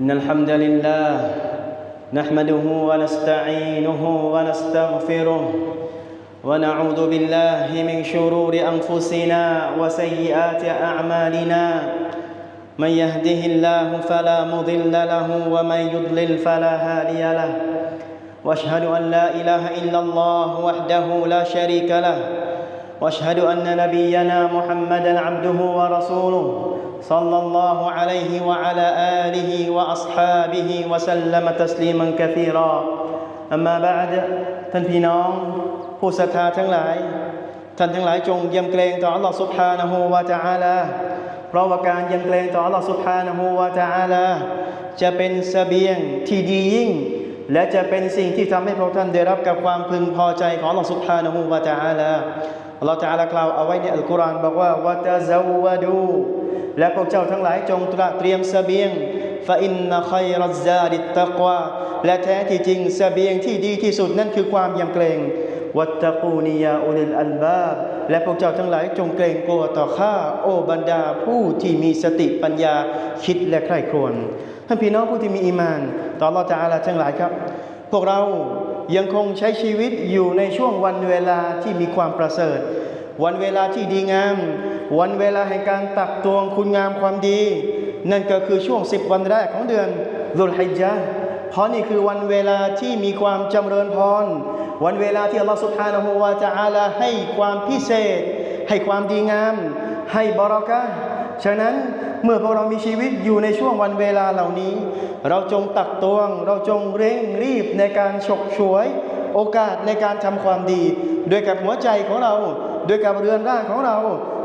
إن الحمد لله نحمده ونستعينه ونستغفره ونعوذ بالله من شرور أنفسنا وسيئات أعمالنا. من يهده الله فلا مضل له ومن يضلل فلا هادي له. وأشهد أن لا إله إلا الله وحده لا شريك له. وأشهد أن نبينا محمدا عبده ورسوله. صلى الله عليه وعلى اله واصحابه وسلم تسليما كثيرا اما بعد ท่านพี่น้องผู้ศรัทธาทั้งหลาย ท่านทั้งหลายจงยำเกรงต่อ Allah سبحانه และ تعالى เพราะว่าการยำเกรงต่อ Allah سبحانه และ تعالى จะเป็นเสบียงที่ดียิ่ง และจะเป็นสิ่งที่ทำให้พวกท่านได้รับกับความพึงพอใจของ Allah سبحانه และ تعالى Allah تعالى กล่าวเอาไว้ในอัลกุรอานบอกว่าวะตะซาวะดู และพวกเจ้าทั้งหลายจงตระเตรียมเสบียงฟาอินนะคัยรัซาดิตตะกวาและแท้ที่จริงเสบียงที่ดีที่สุดนั่นคือความยำเกรงวัตตะกูนียาอุลิลอัลบาบและพวกเจ้าทั้งหลายจงเกรงกลัวต่อข้าโอบรรดาผู้ที่มีสติปัญญาคิดและใคร่ครวญท่านพี่น้องผู้ที่มีอีมานต่อเราจะอาลาทั้งหลายครับ พวกเรายังคงใช้ชีวิตอยู่ในช่วงวันเวลาที่มีความประเสริฐ วันเวลาที่ดีงาม วันเวลาแห่งการตักตวงคุณงามความดี นั่นก็คือช่วงสิบวันแรกของเดือนรุลฮิจญะห์เพราะนี่คือวันเวลาที่มีความจำเริญพร วันเวลาที่อัลลอฮฺสุบฮานะฮูวาจะอาลาให้ความพิเศษ ให้ความดีงาม ให้บรอกะฉะนั้นเมื่อพวกเรามีชีวิตอยู่ในช่วงวันเวลาเหล่านี้ เราจงตักตวง เราจงเร่งรีบในการฉกฉวย โอกาสในการทำความดี ด้วยกับหัวใจของเรา ด้วยกับเรือนร่างของเรา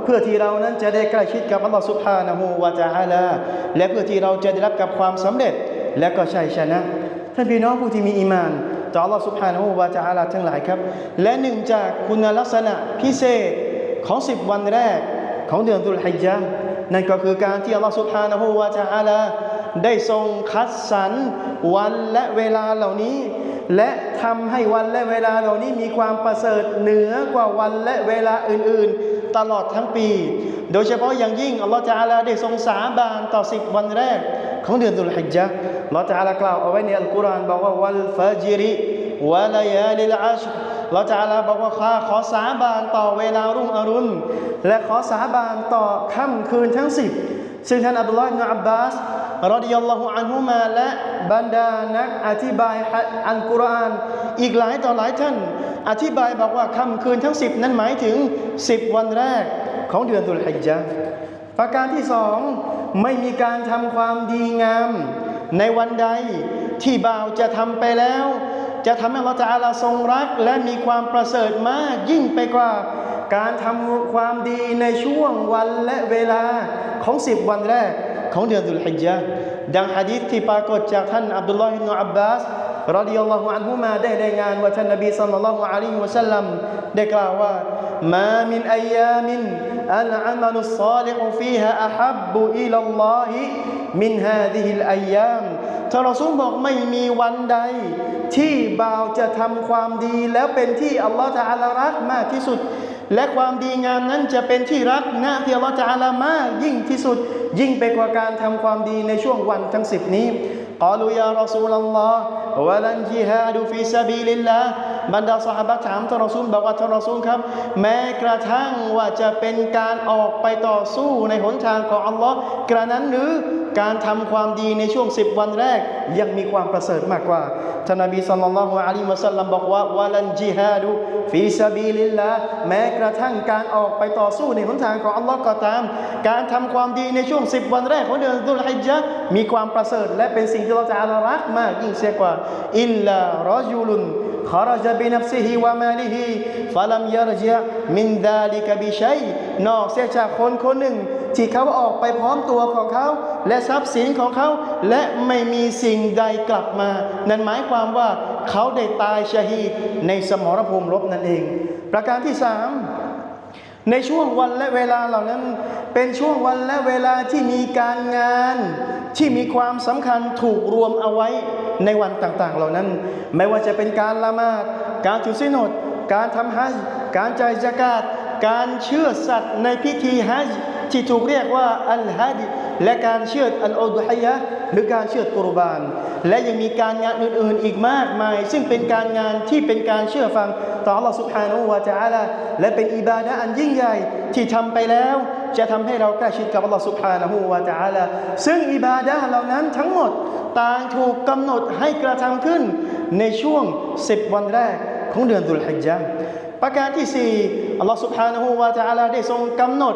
เพื่อที่เรานั้นจะได้ใกล้ชิดกับอัลลอฮฺสุบฮานะฮูวาจาอาลาและเพื่อที่เราจะได้รับกับความสำเร็จและก็ชัยชนะท่านพี่น้องผู้ที่มีอีมานต่ออัลลอฮฺสุบฮานะฮูวาจาอาลาทั้งหลายครับ และหนึ่งจากคุณลักษณะพิเศษของสิบวันแรกของเดือนตุลฮิจญะนั่นก็คือการที่อัลลอฮฺสุบฮานะฮูวาจาอาลาได้ทรงคัดสรรวันและเวลาเหล่านี้ และทำให้วันและเวลาเหล่านี้มีความประเสริฐเหนือกว่าวันและเวลาอื่นๆ ตลอดทั้งปี โดยเฉพาะอย่างยิ่งอัลลอฮฺจะอาลาได้ทรงสาบานต่อสิบวันแรก ของเดือนตุลฮิจญะห์อัลลอฮฺจะอาลากล่าวเอาไว้ในอัลกุรอานบอกว่าวัลฟาจิริวะลายาลิลอัชเราจะอาลาบอกว่าข้าขอสาบานต่อเวลารุ่งอรุณ และขอสาบานต่อค่ำคืนทั้งสิบซึ่งท่านอับดุลลอฮ์อิบนอับบาส รดิยัลลอฮุอันฮุมาและบรรดานักอธิบายอัลกุรอานอีกหลายต่อหลายท่าน อธิบายบอกว่าค่ำคืนทั้งสิบนั้นหมายถึงสิบวันแรกของเดือนตุลฮิจญะประการที่สองไม่มีการทำความดีงาม ในวันใดที่บ่าวจะทำไปแล้ว จะทำให้เราจะอาลาทรงรัก และมีความประเสริฐมากยิ่งไปกว่าการทำความดีในช่วงวันและเวลาของสิบวันแรก ของเดือนตุลฮิจญะห์ดังฮะดีษที่ปรากฏจากท่านอับดุลลอฮ์อิบนุอับบาสรดิยัลลอฮุอันฮุมาได้รายงานว่าท่านนบีศ็อลลัลลอฮุอะลัยฮิวะสัลลัมได้กล่าวว่ามามินอัยามินอัลอามัลุศอลิฮุฟีฮาอะฮับบุอิลัลลอฮิมินฮาซิฮิลอัยยามท่านรอซูลบอกไม่มีวันใด ที่บ่าวจะทำความดีแล้วเป็นที่อัลลอฮฺตะอาลารักมากที่สุด และความดีงามนั้นจะเป็นที่รักน้าที่อัลลอฮฺตะอาลามากยิ่งที่สุด ยิ่งไปกว่าการทำความดีในช่วงวันทั้งสิบนี้กาลูยารอซูลลลอฮ์วะลันจิฮาดูฟิซาบีลิลลาบรรดาสหายถามท่านรอซูลบอกว่าท่านรอซูลครับ แม้กระทั่งว่าจะเป็นการออกไปต่อสู้ในหนทางของอัลลอฮ์กระนั้นหรือ การทำความดีในช่วงสิบวันแรก ยังมีความประเสริฐมากกว่าท่านนบีสัลลัลลอฮุอะลัยฮิวะสัลลัมบอกว่าวะลันจิฮาดูฟีซาบีลิลลาแม้กระทั่งการออกไปต่อสู้ในหนทางของอัลลอฮ์ก็ตาม การทำความดีในช่วงสิบวันแรกของเดือนดุลฮิจญะห์มีความประเสริฐ และเป็นสิ่งที่เราจะอารักมากยิ่งเสียกว่า อิลลารอจุลุน خرج بنفسه وماله فلم يرجع من ذلك بشيء นอกเสียจากคนคนหนึ่ง ที่เขาออกไปพร้อมตัวของเขา และทรัพย์สินของเขา และไม่มีสิ่งใดกลับมา นั่นหมายความว่าเขาได้ตายชะฮีดในสมรภูมิรบนั่นเอง ประการที่สามในช่วงวันและเวลาเหล่านั้น เป็นช่วงวันและเวลาที่มีการงานที่มีความสำคัญถูกรวมเอาไว้ในวันต่างๆ เหล่านั้น ไม่ว่าจะเป็นการละหมาด การถือศีลอดการทำฮัจการจ่ายสกาด การเชื่อสัตว์ในพิธีฮัจญ์ ที่ถูกเรียกว่าอัลฮัดและการเชือดอัลอุดฮิยะห์หรือการเชือดกุรบาน และยังมีการงานอื่นๆอีกมากมาย ซึ่งเป็นการงานที่เป็นการเชื่อฟังต่อ Allah سبحانه และ تعالى และเป็นอิบาดะห์อันยิ่งใหญ่ที่ทำไปแล้ว จะทำให้เราใกล้ชิดกับ Allah سبحانه และ تعالى ซึ่งอิบาดะห์เหล่านั้นทั้งหมดต่างถูกกำหนดให้กระทำขึ้นในช่วง 10 วันแรก ของเดือนดุลฮิจญาประการที่4อัลลอฮฺสุบฮานะฮูวาตาลาได้ทรงกำหนด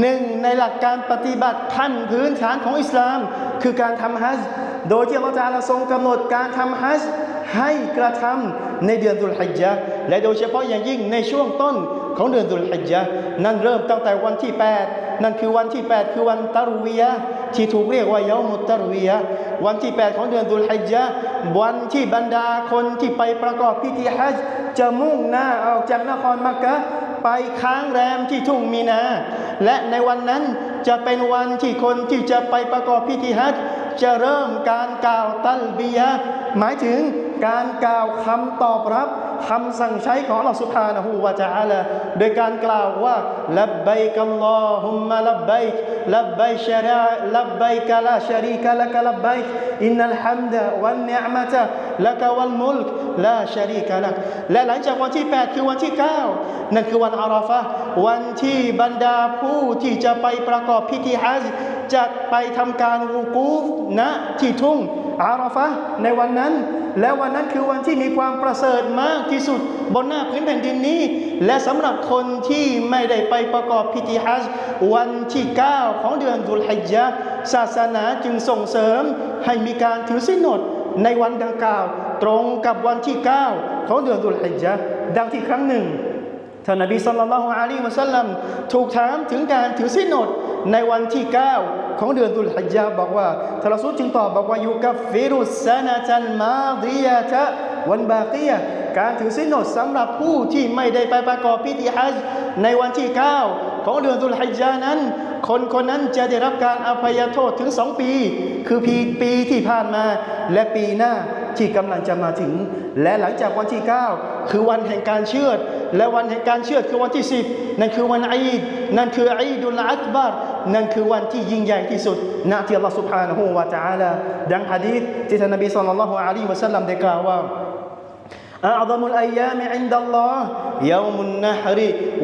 หนึ่งในหลักการปฏิบัติขั้นพื้นฐานของอิสลาม คือการทำฮัจญ์โดยที่อัลลอฮฺาลาทรงกำหนดการทำฮัจญ์ให้กระทำในเดือนดุลฮิจญาและโดยเฉพาะอย่างยิ่งในช่วงต้นของเดือนดุลฮิจญานั่นเริ่มตั้งแต่วันที่ 8 นั่นคือวันที่ 8 คือวันตารุวียะ ที่ถูกเรียกว่ายามุตตะรวียวันที่ 8 ของเดือนดุลฮิจญะวันที่บรรดาคนที่ไปประกอบพิธีฮัจจะมุ่งหน้าออกจากนครมักกะไปค้างแรมที่ทุ่งมีนา และในวันนั้นจะเป็นวันที่คนที่จะไปประกอบพิธีฮัจจะเริ่มการกล่าวตัลบียะหมายถึงการกล่าวคำตอบรับ คำสั่งใช้ของอัลลอฮฺสุบฮานะฮูวาจาละโดยการกล่าวว่าลับายกัลลอฮุมมะลับายลับายชะระลับายกะลาชะรีกะละกลับายอินนัลฮัมดะวันเนามะตะลักวัลมุลกลาชะรีกะลักและหลังจากวันที่ 8 คือวันที่ 9 นั่นคือวันอาราฟะวันที่บรรดาผู้ที่จะไปประกอบพิธีฮัจจะไปทำการวูกูฟณที่ทุ่ง อาราฟะในวันนั้น และวันนั้นคือวันที่มีความประเสริฐมากที่สุดบนหน้าพื้นแผ่นดินนี้ และสำหรับคนที่ไม่ได้ไปประกอบพิธีฮัจญ์วันที่ 9 ของเดือนดุลฮิจญะศาสนาจึงส่งเสริมให้มีการถือสินอดในวันดังกล่าว ตรงกับวันที่ 9 ของเดือนดุลฮิจญะดังที่ครั้งหนึ่งท่านนบีสัลลัลลอฮุอะลัยฮิวะสัลลัมถูกถามถึงการถือศีลอดในวันที่ 9 ของเดือนดุลฮิจญะห์บอกว่าทารอซูลจึงตอบบอกว่ายุกัฟฟิรุสซานะตันมาดียะตะวันบากียะการถือศีลอดสำหรับผู้ที่ไม่ได้ไปประกอบพิธีฮัจญ์ในวันที่ 9 ของเดือนดุลฮิจญะห์นั้น คนคนนั้นจะได้รับการอภัยโทษถึงสองปี คือปีปีที่ผ่านมา และปีหน้าที่กำลังจะมาถึง และหลังจากวันที่ 9 คือวันแห่งการเชื่อด และวันแห่งการเชื่อดคือวันที่ 10 นั่นคือวันอีด นั่นคืออีดุลอักบัร นั่นคือวันที่ยิ่งใหญ่ที่สุดณที่อัลลอฮฺ سبحانه และ تعالى ดังฮะดีษที่ท่านนบีศ็อลลัลลอฮุอะลัยฮิวะสัลลัมได้กล่าวว่า أعظم الأيام عند الله يوم النحر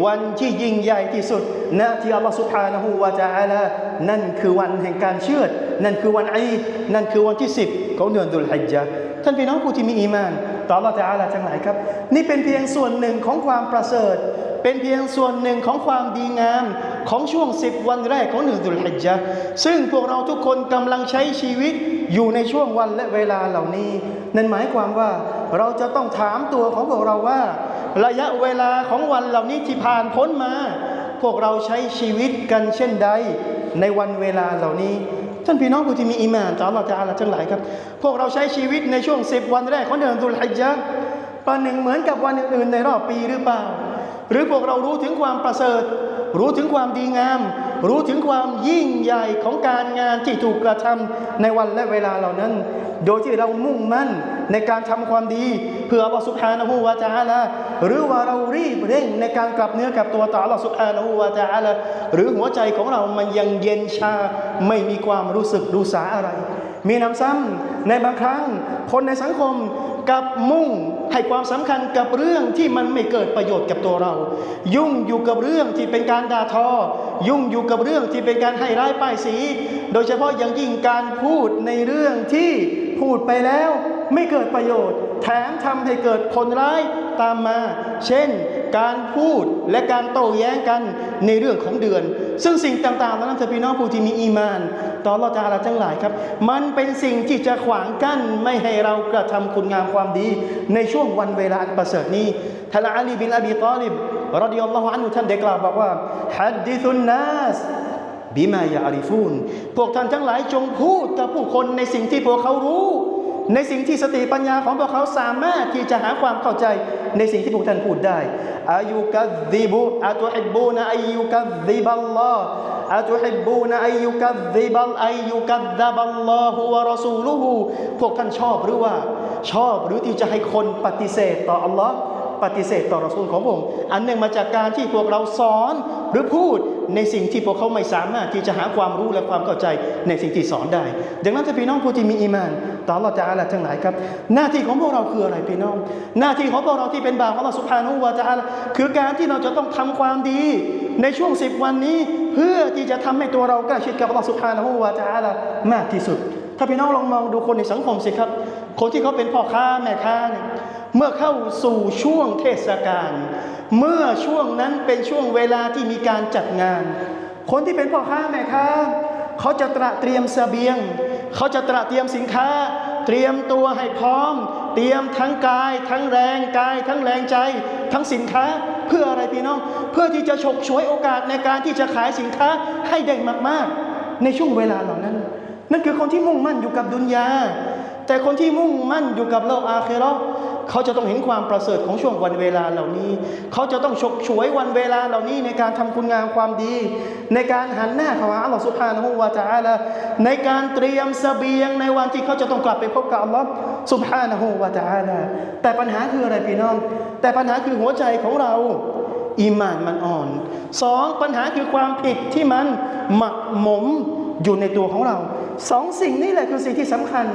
วันที่ยิ่งใหญ่ที่สุดณที่อัลลอฮฺ سبحانه และ تعالى นั่นคือวันแห่งการเชื่อด นั่นคือวันอีดนั่นคือวันที่ 10 ของเดือนดุลฮิจญะห์ท่านพี่น้องผู้ที่มีอีมาน ต่ออัลลอฮฺ تعالى ทั้งหลายครับ นี่เป็นเพียงส่วนหนึ่งของความประเสริฐ เป็นเพียงส่วนหนึ่งของความดีงามของช่วง 10 วันแรกของเดือนดุลฮิจญะห์ซึ่งพวกเราทุกคนกำลังใช้ชีวิตอยู่ในช่วงวันและเวลาเหล่านี้ นั่นหมายความว่าเราจะต้องถามตัวของพวกเราว่า ระยะเวลาของวันเหล่านี้ที่ผ่านพ้นมา พวกเราใช้ชีวิตกันเช่นใด ในวันเวลาเหล่านี้ท่านพี่น้องผู้ที่มีอีมานต่อ Allah จะอาลาทั้งหลายครับ พวกเราใช้ชีวิตในช่วง 10 วันแรกของเดือนดุลฮิจญะห์ประหนึ่งเหมือนกับวันอื่นๆในรอบปีหรือเปล่า หรือพวกเรารู้ถึงความประเสริฐ รู้ถึงความดีงาม รู้ถึงความยิ่งใหญ่ของการงานที่ถูกกระทำในวันและเวลาเหล่านั้น โดยที่เรามุ่งมั่นในการทำความดี เพื่ออัลลอฮฺสุบฮานะฮูวาตะอาลาหรือว่าเรารีบเร่งในการกลับเนื้อกลับตัวต่ออัลลอฮฺสุบฮานะฮูวาตะอาลาหรือหัวใจของเรามันยังเย็นชาไม่มีความรู้สึกรู้สาอะไร มีน้ำซ้ำในบางครั้ง คนในสังคมกับมุ่งให้ความสำคัญกับเรื่องที่มันไม่เกิดประโยชน์กับตัวเรา ยุ่งอยู่กับเรื่องที่เป็นการด่าทอ ยุ่งอยู่กับเรื่องที่เป็นการให้ร้ายป้ายสี โดยเฉพาะอย่างยิ่งการพูดในเรื่องที่พูดไปแล้วไม่เกิดประโยชน์ แถมทำให้เกิดผลร้ายตามมา เช่น การพูดและการโต้แย้งกันในเรื่องของเดือน ซึ่งสิ่งต่างๆเหล่านั้นเธอพี่น้องผู้ที่มีอีมาน ต่อเราจะอะไรทั้งหลายครับ มันเป็นสิ่งที่จะขวางกั้นไม่ให้เรากระทำคุณงามความดี ในช่วงวันเวลาอันประเสริฐนี้ท่านอาลีบินอบีตอลิบรดิยัลลอฮุอันฮุท่านได้กล่าวบอกว่าฮัดดิซุนนัสบิมายาอาริฟูนพวกท่านทั้งหลายจงพูดกับผู้คนในสิ่งที่พวกเขารู้ ในสิ่งที่สติปัญญาของพวกเขาสามารถที่จะหาความเข้าใจ ในสิ่งที่พวกท่านพูดได้อายุกัดดิบุอาตุฮิบูนอายุกัดดิบัลลอฮ์อาตุฮิบูนอายุกัดดิบัลอายุกัดดับัลลอฮุวะรอซูลุฮูพวกท่านชอบหรือว่า ชอบหรือที่จะให้คนปฏิเสธต่ออัลลอฮ์ปฏิเสธต่อรอซูลของพระองค์อันหนึ่งมาจากการที่พวกเราสอนหรือพูดในสิ่งที่พวกเขาไม่สามารถที่จะหาความรู้และความเข้าใจในสิ่งที่สอนได้ ดังนั้นถ้าพี่น้องผู้ที่มีอีมาน ต่ออัลลอฮฺจะอาลาทั้งหลายครับ หน้าที่ของพวกเราคืออะไรพี่น้อง หน้าที่ของพวกเราที่เป็นบ่าวของอัลลอฮฺสุบฮานุวะตะอาลาคือการที่เราจะต้องทำความดี ในช่วงสิบวันนี้ เพื่อที่จะทำให้ตัวเราใกล้ชิดกับอัลลอสุบฮานุวะตะอาลามากที่สุด ถ้าพี่น้องลองมองดูคนในสังคมสิครับ คนที่เขาเป็นพ่อค้าแม่ค้าเนี่ยเมื่อเข้าสู่ช่วงเทศกาลเมื่อช่วงนั้นเป็นช่วงเวลาที่มีการจัดงาน คนที่เป็นพ่อค้าแม่ค้าเขาจะตระเตรียมเสบียง เขาจะตระเตรียมสินค้า เตรียมตัวให้พร้อม เตรียมทั้งกาย ทั้งแรงกาย ทั้งแรงใจ ทั้งสินค้าเพื่ออะไรพี่น้อง เพื่อที่จะฉกฉวยโอกาสในการที่จะขายสินค้าให้ได้มากๆ ในช่วงเวลาเหล่านั้น นั่นคือคนที่มุ่งมั่นอยู่กับดุนยาแต่คนที่มุ่งมั่นอยู่กับโลกอาเคโร เขาจะต้องเห็นความประเสริฐของช่วงวันเวลาเหล่านี้ เขาจะต้องฉกฉวยวันเวลาเหล่านี้ในการทำคุณงามความดี ในการหันหน้าเข้าหาอัลลอฮฺสุบฮานะฮูวะตะอาลาในการเตรียมเสบียงในวันที่เขาจะต้องกลับไปพบกับอัลลอฮฺสุบฮานะฮูวะตะอาลาแต่ปัญหาคืออะไรพี่น้อง แต่ปัญหาคือหัวใจของเราอีมานมันอ่อนสองปัญหาคือความผิดที่มันหมักหมมอยู่ในตัวของเรา สองสิ่งนี้แหละคือสิ่งที่สำคัญ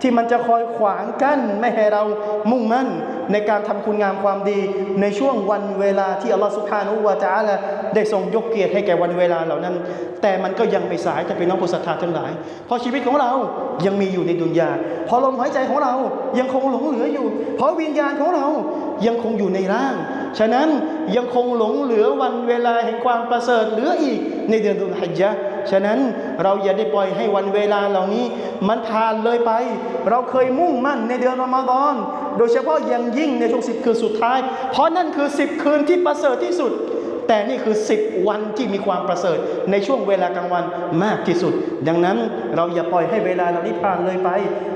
ที่มันจะคอยขวางกั้นไม่ให้เรามุ่งมั่นในการทำคุณงามความดีในช่วงวันเวลาที่อัลลอฮฺสุบฮานุวะจาละได้ทรงยกเกียรติให้แก่วันเวลาเหล่านั้น แต่มันก็ยังไม่สายจะเป็นน้องผู้ศรัทธาทั้งหลาย เพราะชีวิตของเรายังมีอยู่ในดุนยาเพอลมหายใจของเรายังคงหลงเหลืออยู่ เพราะวิญญาณของเรายังคงอยู่ในร่าง ฉะนั้นยังคงหลงเหลือวันเวลาแห่งความประเสริฐเหลืออีกในเดือนดุลฮิจญะ ฉะนั้นเราอย่าได้ปล่อยให้วันเวลาเหล่านี้ มันผ่านเลยไป เราเคยมุ่งมั่นในเดือนรอมฎอน โดยเฉพาะอย่างยิ่งในช่วงสิบคืนสุดท้าย เพราะนั่นคือสิบคืนที่ประเสริฐที่สุด แต่นี่คือ 10 วันที่มีความประเสริฐ ในช่วงเวลากลางวันมากที่สุด ดังนั้นเราอย่าปล่อยให้เวลาเรานี้ผ่านเลยไป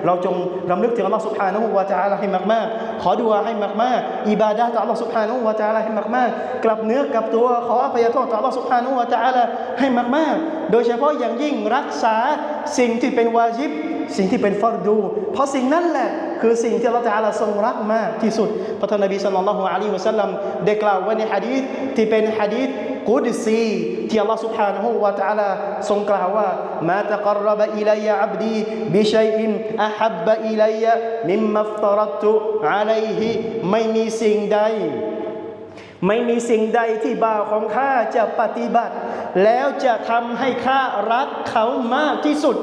เราจงรำลึกถึงอัลลอฮฺสุบฮานะฮูวะตะอาลาให้มาก ๆ ขอดุอาให้มาก ๆ อิบาดะต่ออัลลอฮฺสุบฮานะฮูวะตะอาลาให้มาก ๆ กลับเนื้อกลับตัวขออภัยโทษต่ออัลลอฮฺสุบฮานะฮูวะตะอาลาให้มาก ๆ โดยเฉพาะอย่างยิ่งรักษา สิ่งที่เป็นวาจิบ สิ่งที่เป็นฟารดู เพราะสิ่งนั้นแหละคือสิ่งที่อัลลอฮฺตะอาลาทรงรักมากที่สุดพระท่านนบีศ็อลลัลลอฮุอะลัยฮิวะซัลลัมได้กล่าวไว้ในหะดีษที่เป็นหะดีษกุดซีที่อัลลอฮฺ سبحانه และ تعالى ทรงกล่าวว่ามาตะกรรบอิลัยอับดีบิชัยอินอะฮับบะอิลัยมิมมัฟตรัตุอะลัยฮิไม่มีสิ่งใด ไม่มีสิ่งใดที่บ่าวของข้าจะปฏิบัติ แล้วจะทำให้ข้ารักเขามากที่สุด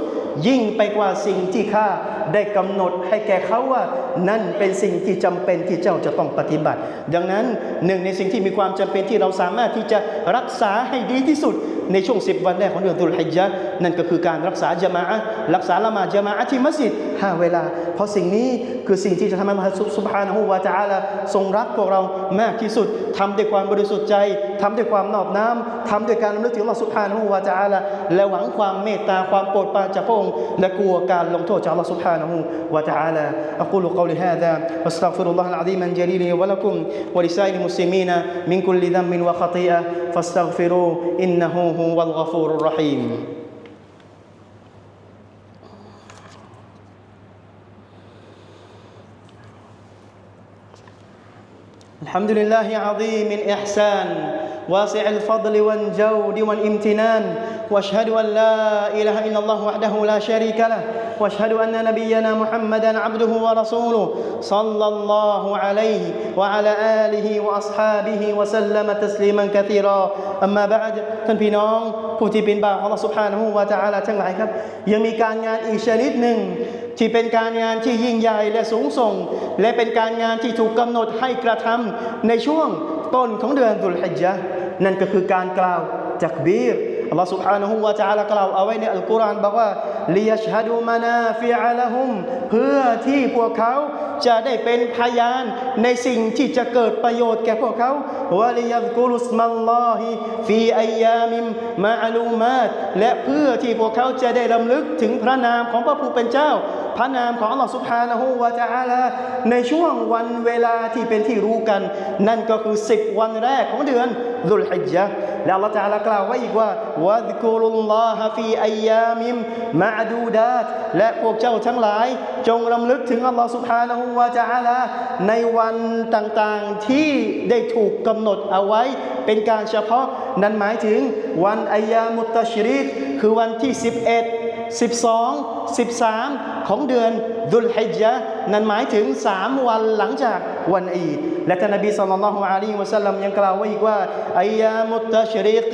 ยิ่งไปกว่าสิ่งที่ข้าได้กำหนดให้แก่เขาว่า นั่นเป็นสิ่งที่จำเป็นที่เจ้าจะต้องปฏิบัติ ดังนั้นหนึ่งในสิ่งที่มีความจำเป็นที่เราสามารถที่จะรักษาให้ดีที่สุด ในช่วง 10 วันแรกของเดือนตุลฮิจญะห์นั่นก็คือการรักษาจามะอะรักษาละมาจามะอะห์ที่มัสยิดห้าเวลา เพราะสิ่งนี้คือสิ่งที่จะทำให้มหาสุบฮานะฮูวะตะอาลาทรงรักพวกเรามากที่สุดทำด้วยความบริสุทธิ์ใจทำด้วยความนอบน้อมทำด้วยการระลึกถึงอัลลอฮฺสุบฮานะฮูวะตะอาลาและหวังความเมตตาความโปรดปรานจากพระองค์และกลัวการลงโทษจากอัลลอฮฺสุบฮานะฮูวะตะอาลาอักูลุกอลิฮาดาวัสตัฆฟิรุลลอฮ์อะลัซี الحمد لله عظيم الإحسان واسع الفضل والجود والامتنان واشهد ان لا اله الا الله وحده لا شريك له واشهد ان نبينا محمدا عبده ورسوله صلى الله عليه وعلى اله واصحابه وسلم تسليما كثيرا اما بعد ท่านพี่น้องผู้ที่เป็นบ่าวของ Allah سبحانه และ تعالى ทั้งหลายครับ ยังมีการงานอีกชนิดหนึ่ง ที่เป็นการงานที่ยิ่งใหญ่และสูงส่ง และเป็นการงานที่ถูกกำหนดให้กระทำในช่วงต้นของเดือนดุลฮิจญะห์นั่นก็คือการกล่าวจักบีรอัลลอฮฺ سبحانه และ تعالى กล่าวเอาไว้ในอัลกุรอานบอกว่าลิยชฮดูมานาฟิอาละฮุมเพื่อที่พวกเขาจะได้เป็นพยานในสิ่งที่จะเกิดประโยชน์แก่พวกเขาวะลิยัซกุรุสมัลลอฮิฟีอัยยามิมมาอลูมาตและเพื่อที่พวกเขาจะได้รำลึกถึงพระนามของพระผู้เป็นเจ้า พระนามของอัลลอฮฺสุภานะฮูวาจาลาในช่วงวันเวลาที่เป็นที่รู้กัน นั่นก็คือสิบวันแรกของเดือนดุลฮิจญะแล้วอัลลอฮฺจากล่าวไว้อีกว่าวัดกุลุลลอฮฟีอียามิมมาดูดาตและพวกเจ้าทั้งหลาย จงรำลึกถึงอัลลอฮฺสุภานะฮูวาจาลาในวันต่างๆที่ได้ถูกกำหนดเอาไว้เป็นการเฉพาะนั่นหมายถึงวันอายามุตตชริกคือวันที่ 11 12 13 ของเดือนดุลฮิจญะห์นั้นหมายถึง 3 วันหลังจาก วันอีดและท่านนบีศ็อลลัลลอฮุอะลัยฮิวะสัลลัมยังกล่าวไว้อีกว่าอายามุตตชริก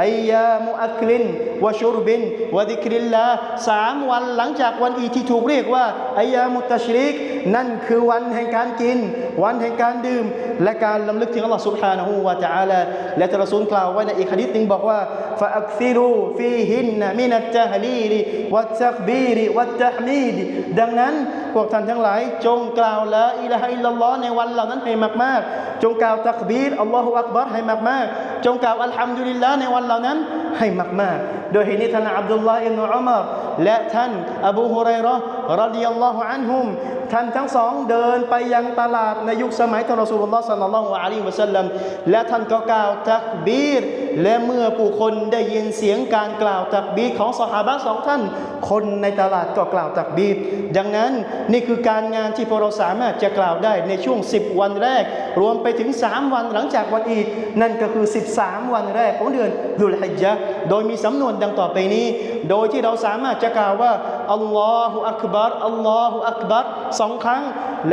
อายามุอัคลินวะชุรบินวะดิกริลลาห์สามวันหลังจากวันอีดที่ถูกเรียกว่าอายามุตตชริกนั่นคือวันแห่งการกิน วันแห่งการดื่ม และการลำลึกถึงอัลลอฮฺ سبحانه และ تعالى และท่านรอซูลกล่าวไว้ในอีกหะดีษหนึ่งบอกว่า فأكثروا فيهن من التهليل والتكبير والتحميد ดังนั้นพวกท่านทั้งหลาย จงกล่าวละอิละฮะอิลลัลลอฮ์ใน วันเหล่านั้นให้มากๆ จงกล่าวตักบีรอัลลอฮฺอักบัรให้มากๆ จงกล่าวอัลฮัมดุลิลลาห์ในวันเหล่านั้นให้มากๆ โดยเหตุนี้ท่านอับดุลลาห์อิบนุอุมารและท่านอบูฮุไรเราะห์รดิยัลลอฮุอันฮุมท่านทั้งสองเดินไปยังตลาดในยุคสมัยท่านรอสูลุลลอฮ์สัลลัลลอฮุอะลัยฮิวะสัลลัมและท่านก็กล่าวตักบีร และเมื่อผู้คนได้ยินเสียงการกล่าวตักบีรของสหาบะสองท่าน คนในตลาดก็กล่าวตักบีรดังนั้นนี่คือการงานที่พวกเราสามารถจะกล่าวได้ในช่วง 10 วันแรก รวมไปถึง 3 วันหลังจากวันอีดนั่นก็คือ 13 วันแรกของเดือนดุลฮิจญะโดยมีสำนวนดังต่อไปนี้ โดยที่เราสามารถจะกล่าวว่าอัลลอฮฺอักบัรอัลลอฮฺอักบัรสองครั้ง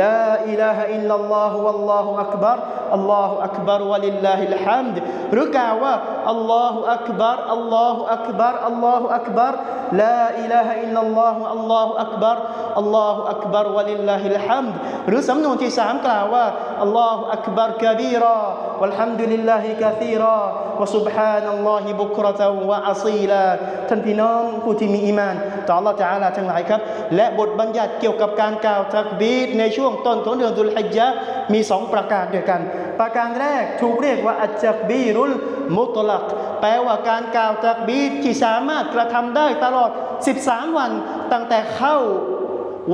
ลาอิลาฮะอิลลัลลอฮฺวัลลอฮฺอักบัรอัลลอฮฺอักบัรวะลิลลาฮิลฮัมดหรือกล่าวว่า อัลลอฮฺอักบัรอัลลอฮฺอักบัรอัลลอฮฺอักบัรลาอิลาฮะอิลลัลลอฮฺอัลลอฮฺอักบัรอัลลอฮฺอักบัรวะลิลลาฮิลฮัมดหรือสำนวนที่สามกล่าวว่าอัลลอฮฺอักบัรกะบีรอ والحمد لله كثيرا وسبحان الله بكرة وأصيلا ท่านพี่น้องผู้ที่มีอีมาน ต่อ Allah Taala ทั้งหลายครับ และบทบัญญัติเกี่ยวกับการกล่าวทักบีดในช่วงต้นของเดือนดุลฮิจญะห์มีสองประการด้วยกัน ประการแรกถูกเรียกว่าอัจจักบีรุล มุตลัก แปลว่าการกล่าวตักบีดที่สามารถกระทำได้ตลอด 13 วัน ตั้งแต่เข้า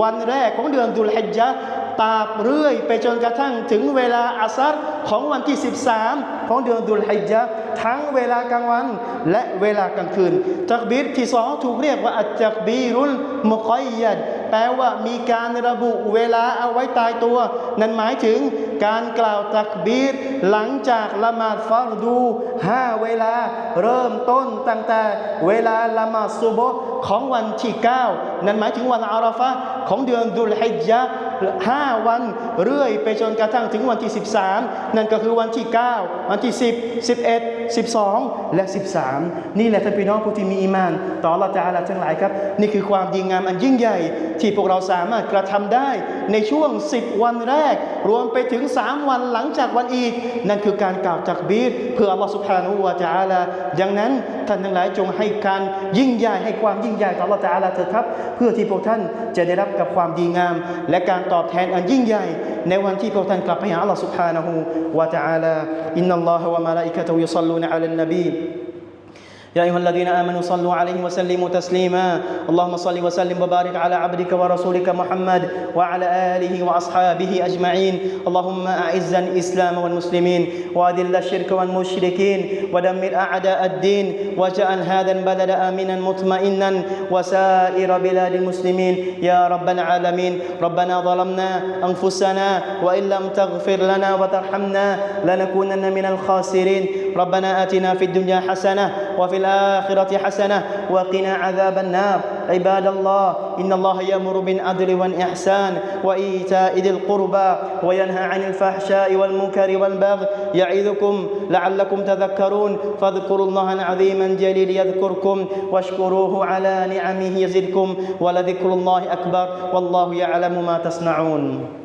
วันแรกของเดือนดุลฮิจญะตราบเรื่อยไปจนกระทั่งถึงเวลาอัสรของวันที่ 13 ของเดือนดุลฮิจญะทั้งเวลากลางวันและเวลากลางคืนตักบีรที่สองถูกเรียกว่าอัจจักบีรุลมุกอยยัดแปลว่ามีการระบุเวลาเอาไว้ตายตัว นั่นหมายถึงการกล่าวตักบีรหลังจากละหมาดฟัรดูห้าเวลาเริ่มต้นตั้งแต่เวลาละหมาดซุบฮ์ของวันที่ 9 นั่นหมายถึงวันอาราฟะของเดือนดุลฮิจญะห์ห้าวันเรื่อยไปจนกระทั่งถึงวันที่ 13 นั่นก็คือวันที่ 9 วันที่10 11 12และ13นี่แหละท่านพี่น้องผู้ที่มีอีมาน ต่อละจาละทั้งหลายครับ นี่คือความดีงามอันยิ่งใหญ่ ที่พวกเราสามารถกระทำได้ในช่วง10วันแรก รวมไปถึง3วันหลังจากวันอีดนั่นคือการกล่าวจักบีรเพื่ออัลลอฮฺสุบฮานาหูวาจาละดังนั้นท่านทั้งหลายจงให้การยิ่งใหญ่ให้ความยิ่งใหญ่ต่อลลอฮฺจาละเถิดครับ เพื่อที่พวกท่านจะได้รับกับความดีงาม และการตอบแทนอันยิ่งใหญ่ ในวันที่พวกท่านกลับไปหาอัลลอฮฺ سبحانه และ تعالى إن الله وملائكته يصلون على النبي يا أيها الذين آمنوا صلوا عليه وسلموا تسليما. اللهم صل وسلم وبارك على عبدك ورسولك محمد وعلى آله وأصحابه أجمعين. اللهم أعز الإسلام والمسلمين وأذل الشرك والمشركين ودمر أعداء الدين واجعل هذا البلد آمنا مطمئنا وسائر بلاد المسلمين. يا رب العالمين. ربنا ظلمنا أنفسنا وإن لم تغفر لنا وترحمنا لنكونن من الخاسرين. ربنا آتنا في الدنيا حسنة وفي الآخرة حسنة وقنا عذاب النار. عباد الله إن الله يأمر بالعدل والإحسان وإيتاء ذي القربى وينهى عن الفحشاء والمنكر والبغي يعظكم لعلكم تذكرون. فاذكروا الله العظيم الجليل يذكركم واشكروه على نعمه يزدكم ولذكر الله أكبر. والله يعلم ما تصنعون.